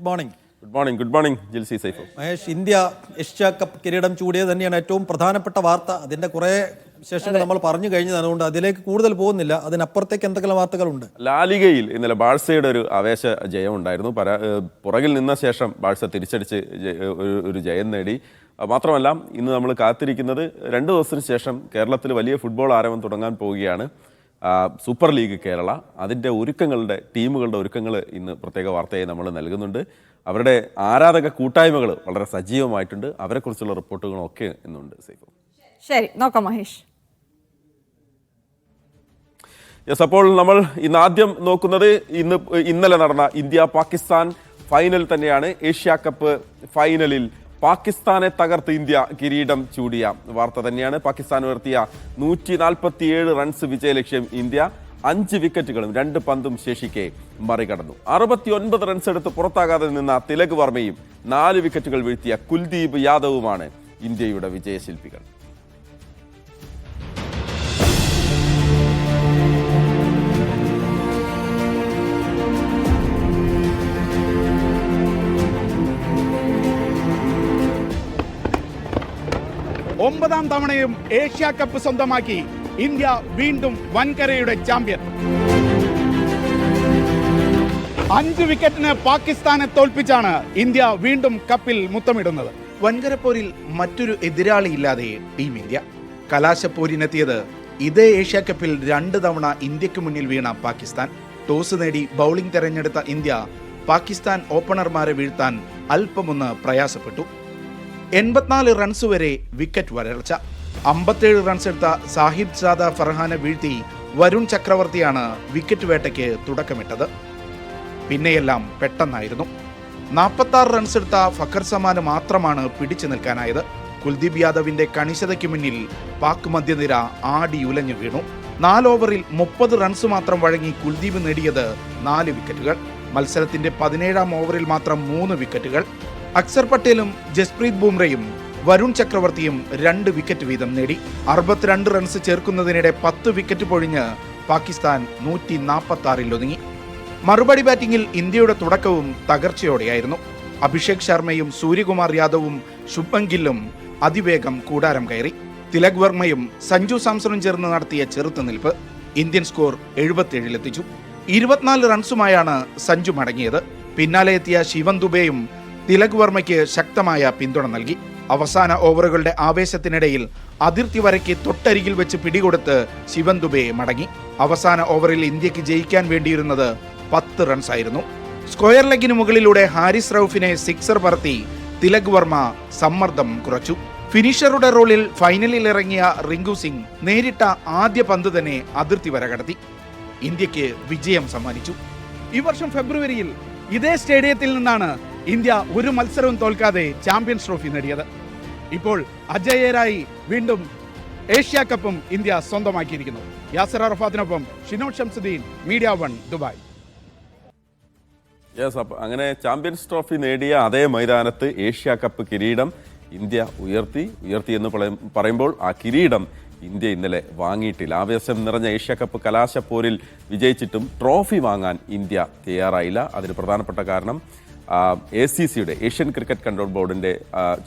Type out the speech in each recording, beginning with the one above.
Good morning good morning good morning Jilsy Saif Mahesh India Asia cup കിരീടം ചൂടിയത് തന്നെയാണ് ഏറ്റവും പ്രധാനപ്പെട്ട വാർത്ത. അതിന്റെ കുറെ വിശേഷങ്ങൾ നമ്മൾ പറഞ്ഞു കഴിഞ്ഞതാണ് അതുകൊണ്ട് അതിലേക്ക് കൂടുതൽ പോകുന്നില്ല. അതിനപ്പുറത്തേക്ക് എന്തെങ്കിലും വാർത്തകളുണ്ട്? ലാലികയിൽ ഇന്നലെ ബാഴ്സയുടെ ഒരു ആവേശ ജയം ഉണ്ടായിരുന്നു. പരാ പുറകിൽ നിന്ന ശേഷം ബാഴ്സ തിരിച്ചടിച്ച് ഒരു ഒരു ജയം നേടി. മാത്രമല്ല ഇന്ന് നമ്മൾ കാത്തിരിക്കുന്നത് രണ്ട് ദിവസത്തിന് ശേഷം കേരളത്തിൽ വലിയ ഫുട്ബോൾ ആരവം തുടങ്ങാൻ പോവുകയാണ്. Super league Kerala. അതിന്റെ ഒരുക്കങ്ങളുടെ ടീമുകളുടെ ഒരുക്കങ്ങൾ ഇന്ന് പ്രത്യേക വാർത്തയായി നമ്മൾ നൽകുന്നുണ്ട്. അവരുടെ ആരാധക കൂട്ടായ്മകൾ വളരെ സജീവമായിട്ടുണ്ട്. അവരെക്കുറിച്ചുള്ള റിപ്പോർട്ടുകളൊക്കെ ഇന്നുണ്ട് സൈഫു. ശരി നോക്കാം മഹേഷ്. യെസ് അപ്പോൾ നമ്മൾ ഇന്ന് ആദ്യം നോക്കുന്നത് ഇന്ന് ഇന്നലെ നടന്ന ഇന്ത്യ പാകിസ്ഥാൻ ഫൈനൽ തന്നെയാണ്. ഏഷ്യ കപ്പ് ഫൈനലിൽ പാകിസ്ഥാനെ തകർത്ത് ഇന്ത്യ കിരീടം ചൂടിയ വാർത്ത തന്നെയാണ്. പാകിസ്ഥാൻ ഉയർത്തിയ നൂറ്റി നാൽപ്പത്തിയേഴ് റൺസ് വിജയലക്ഷ്യം ഇന്ത്യ. അഞ്ച് വിക്കറ്റുകളും രണ്ട് പന്തും ശേഷിക്കെ മറികടന്നു. അറുപത്തി ഒൻപത് റൺസ് എടുത്ത് പുറത്താകാതെ നിന്ന തിലക് വർമ്മയും നാല് വിക്കറ്റുകൾ വീഴ്ത്തിയ കുൽദീപ് യാദവുമാണ് ഇന്ത്യയുടെ വിജയശില്പികൾ. ഒമ്പതാം തവണയും ഏഷ്യ കപ്പ് സ്വന്തമാക്കി ഇന്ത്യ വീണ്ടും വൻകരയുടെ ചാമ്പ്യൻ. അഞ്ച് വിക്കറ്റിന് പാകിസ്ഥാനെ തോൽപ്പിച്ചാണ് ഇന്ത്യ വീണ്ടും കപ്പിൽ മുത്തമിടുന്നത്. വൻകരപ്പോരിൽ മറ്റൊരു എതിരാളിയില്ലാതെ ടീം ഇന്ത്യ. കലാശപ്പോരിനെത്തിയത് ഇതേ ഏഷ്യ കപ്പിൽ രണ്ട് തവണ ഇന്ത്യയ്ക്ക് മുന്നിൽ വീണ പാകിസ്ഥാൻ. ടോസ് നേടി ബൗളിംഗ് തെരഞ്ഞെടുത്ത ഇന്ത്യ പാകിസ്ഥാൻ ഓപ്പണർമാരെ വീഴ്ത്താൻ അല്പമൊന്ന് പ്രയാസപ്പെട്ടു. എൺപത്തിനാല് റൺസ് വരെ വിക്കറ്റ് വരൾച്ച. അമ്പത്തേഴ് റൺസ് എടുത്ത സാഹിബ് സാദ ഫർഹാനെ വീഴ്ത്തി വരുൺ ചക്രവർത്തിയാണ് വിക്കറ്റ് വേട്ടയ്ക്ക് തുടക്കമിട്ടത്. പിന്നെയെല്ലാം പെട്ടെന്നായിരുന്നു. നാൽപ്പത്തി ആറ് റൺസ് എടുത്ത ഫഖർ സമാന് മാത്രമാണ് പിടിച്ചു നിൽക്കാനായത്. കുൽദീപ് യാദവിന്റെ കണിശതയ്ക്ക് മുന്നിൽ പാക് മധ്യനിര ആടി ഉലഞ്ഞു വീണു. നാല് ഓവറിൽ മുപ്പത് റൺസ് മാത്രം വഴങ്ങി കുൽദീപ് നേടിയത് നാല് വിക്കറ്റുകൾ മത്സരത്തിന്റെ പതിനേഴാം ഓവറിൽ മാത്രം മൂന്ന് വിക്കറ്റുകൾ അക്സർ പട്ടേലും ജസ്പ്രീത് ബുംറയും വരുൺ ചക്രവർത്തിയും രണ്ട് വിക്കറ്റ് വീതം നേടി. അറുപത്തിരണ്ട് റൺസ് ചേർക്കുന്നതിനിടെ പത്ത് വിക്കറ്റ് പൊഴിഞ്ഞ് പാകിസ്ഥാൻ നൂറ്റി നാൽപ്പത്തി ആറിൽ ഒതുങ്ങി. മറുപടി ബാറ്റിംഗിൽ ഇന്ത്യയുടെ തുടക്കവും തകർച്ചയോടെയായിരുന്നു. അഭിഷേക് ശർമ്മയും സൂര്യകുമാർ യാദവും ശുഭൻ ഗില്ലും അതിവേഗം കൂടാരം കയറി. തിലക് വർമ്മയും സഞ്ജു സാംസണും ചേർന്ന് നടത്തിയ ചെറുത്തുനിൽപ്പ് ഇന്ത്യൻ സ്കോർ എഴുപത്തിയേഴിലെത്തിച്ചു. ഇരുപത്തിനാല് റൺസുമായാണ് സഞ്ജു മടങ്ങിയത്. പിന്നാലെ എത്തിയ ശിവൻ ദുബെയും തിലക് വർമ്മയ്ക്ക് ശക്തമായ പിന്തുണ നൽകി. അവസാന ഓവറുകളുടെ ആവേശത്തിനിടയിൽ അതിർത്തി വരയ്ക്ക് തൊട്ടരികിൽ വെച്ച് പിടികൊടുത്ത് ശിവൻ ദുബെ മടങ്ങി. അവസാന ഓവറിൽ ഇന്ത്യയ്ക്ക് ജയിക്കാൻ വേണ്ടിയിരുന്നത് പത്ത് റൺസായിരുന്നു. സ്ക്വയർ ലെഗിന് മുകളിലൂടെ ഹാരിസ് റൌഫിനെ സിക്സർ പറത്തി തിലക് വർമ്മ സമ്മർദ്ദം കുറച്ചു. ഫിനിഷറുടെ റോളിൽ ഫൈനലിൽ ഇറങ്ങിയ റിങ്കു സിംഗ് നേരിട്ട ആദ്യ പന്ത് തന്നെ അതിർത്തി വര കടത്തി. ഇന്ത്യയ്ക്ക് വിജയം സമ്മാനിച്ചു. ഈ വർഷം ഫെബ്രുവരിയിൽ ഇതേ സ്റ്റേഡിയത്തിൽ നിന്നാണ് ഇന്ത്യ ഒരു മത്സരവും തോൽക്കാതെ ചാമ്പ്യൻസ് ട്രോഫി നേടിയത്. ഇപ്പോൾ അജയരായി വീണ്ടും ഏഷ്യ കപ്പും ഇന്ത്യ സ്വന്തമാക്കിയിരിക്കുന്നു. Yasar അറഫാത്തിനൊപ്പം Shino Shamsuddin media one Dubai. Yes അപ്പൊ അങ്ങനെ ചാമ്പ്യൻസ് ട്രോഫി നേടിയ അതേ മൈതാനത്ത് ഏഷ്യ കപ്പ് കിരീടം ഇന്ത്യ ഉയർത്തി ഉയർത്തി എന്ന് പറയുമ്പോൾ ആ കിരീടം ഇന്ത്യ ഇന്നലെ വാങ്ങിയിട്ടില്ല. ആവേശം നിറഞ്ഞ ഏഷ്യ കപ്പ് കലാശപ്പോരിൽ വിജയിച്ചിട്ടും ട്രോഫി വാങ്ങാൻ ഇന്ത്യ തയ്യാറായില്ല. അതിന് പ്രധാനപ്പെട്ട കാരണം എ സി സിയുടെ ഏഷ്യൻ ക്രിക്കറ്റ് കൺട്രോൾ ബോർഡിന്റെ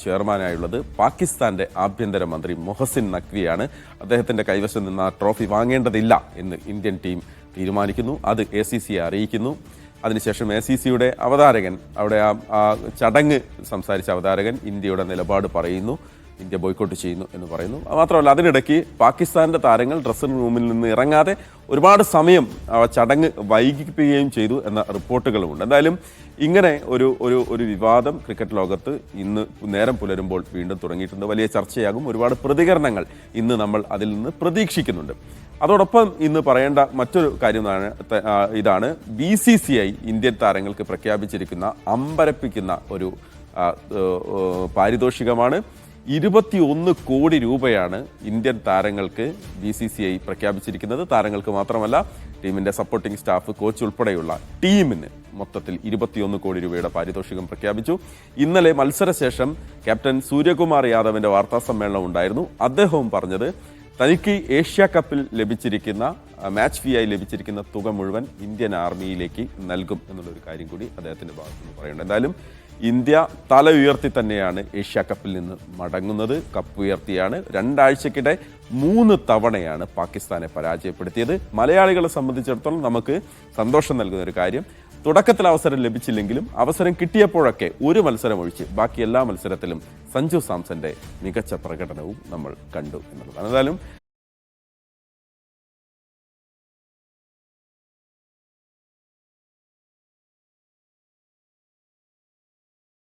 ചെയർമാനായുള്ളത് പാകിസ്ഥാന്റെ ആഭ്യന്തരമന്ത്രി മൊഹസിൻ നഖ്വിയാണ്. അദ്ദേഹത്തിന്റെ കൈവശം നിന്ന് ആ ട്രോഫി വാങ്ങേണ്ടതില്ല എന്ന് ഇന്ത്യൻ ടീം തീരുമാനിക്കുന്നു. അത് എ സി സിയെ അറിയിക്കുന്നു. അതിനുശേഷം എ സി സിയുടെ അവതാരകൻ അവിടെ ആ ചടങ്ങ് സംസാരിച്ച അവതാരകൻ ഇന്ത്യയുടെ നിലപാട് പറയുന്നു. ഇന്ത്യ ബോയ്ക്കോട്ട് ചെയ്യുന്നു എന്ന് പറയുന്നു. മാത്രമല്ല അതിനിടയ്ക്ക് പാകിസ്ഥാന്റെ താരങ്ങൾ ഡ്രസ്സിംഗ് റൂമിൽ നിന്ന് ഇറങ്ങാതെ ഒരുപാട് സമയം ചടങ്ങ് വൈകിപ്പിക്കുകയും ചെയ്തു എന്ന റിപ്പോർട്ടുകളുമുണ്ട്. എന്തായാലും ഇങ്ങനെ ഒരു ഒരു ഒരു വിവാദം ക്രിക്കറ്റ് ലോകത്ത് ഇന്ന് നേരം പുലരുമ്പോൾ വീണ്ടും തുടങ്ങിയിട്ടുണ്ട്. വലിയ ചർച്ചയാകും. ഒരുപാട് പ്രതികരണങ്ങൾ ഇന്ന് നമ്മൾ അതിൽ നിന്ന് പ്രതീക്ഷിക്കുന്നുണ്ട്. അതോടൊപ്പം ഇന്ന് പറയേണ്ട മറ്റൊരു കാര്യം ആണ് ത- ആ, ഇതാണ് B C C I Indian താരങ്ങൾക്ക് പ്രഖ്യാപിച്ചിരിക്കുന്ന അമ്പരപ്പിക്കുന്ന ഒരു പാരിതോഷികമാണ്. ഇരുപത്തി ഒന്ന് കോടി രൂപയാണ് ഇന്ത്യൻ താരങ്ങൾക്ക് ബി സി സി ഐ പ്രഖ്യാപിച്ചിരിക്കുന്നത്. താരങ്ങൾക്ക് മാത്രമല്ല ടീമിന്റെ സപ്പോർട്ടിംഗ് സ്റ്റാഫ് കോച്ച് ഉൾപ്പെടെയുള്ള ടീമിന് മൊത്തത്തിൽ ഇരുപത്തിയൊന്ന് കോടി രൂപയുടെ പാരിതോഷികം പ്രഖ്യാപിച്ചു. ഇന്നലെ മത്സരശേഷം ക്യാപ്റ്റൻ സൂര്യകുമാർ യാദവിന്റെ വാർത്താ സമ്മേളനം ഉണ്ടായിരുന്നു. അദ്ദേഹവും പറഞ്ഞത് തനിക്ക് ഏഷ്യ കപ്പിൽ ലഭിച്ചിരിക്കുന്ന മാച്ച് ഫീ ആയി ലഭിച്ചിരിക്കുന്ന തുക മുഴുവൻ ഇന്ത്യൻ ആർമിയിലേക്ക് നൽകും എന്നുള്ളൊരു കാര്യം കൂടി അദ്ദേഹത്തിന്റെ ഭാഗത്തുനിന്ന് പറയുന്നുണ്ട്. എന്തായാലും ഇന്ത്യ തല ഉയർത്തി തന്നെയാണ് ഏഷ്യ കപ്പിൽ നിന്ന് മടങ്ങുന്നത്. കപ്പ് ഉയർത്തിയാണ്. രണ്ടാഴ്ചക്കിടെ മൂന്ന് തവണയാണ് പാകിസ്ഥാനെ പരാജയപ്പെടുത്തിയത്. മലയാളികളെ സംബന്ധിച്ചിടത്തോളം നമുക്ക് സന്തോഷം നൽകുന്ന ഒരു കാര്യം. തുടക്കത്തിൽ അവസരം ലഭിച്ചില്ലെങ്കിലും അവസരം കിട്ടിയപ്പോഴൊക്കെ ഒരു മത്സരം ഒഴിച്ച് ബാക്കി എല്ലാ മത്സരത്തിലും സഞ്ജു സാംസന്റെ മികച്ച പ്രകടനവും നമ്മൾ കണ്ടു എന്നുള്ളതാണ്. എന്തായാലും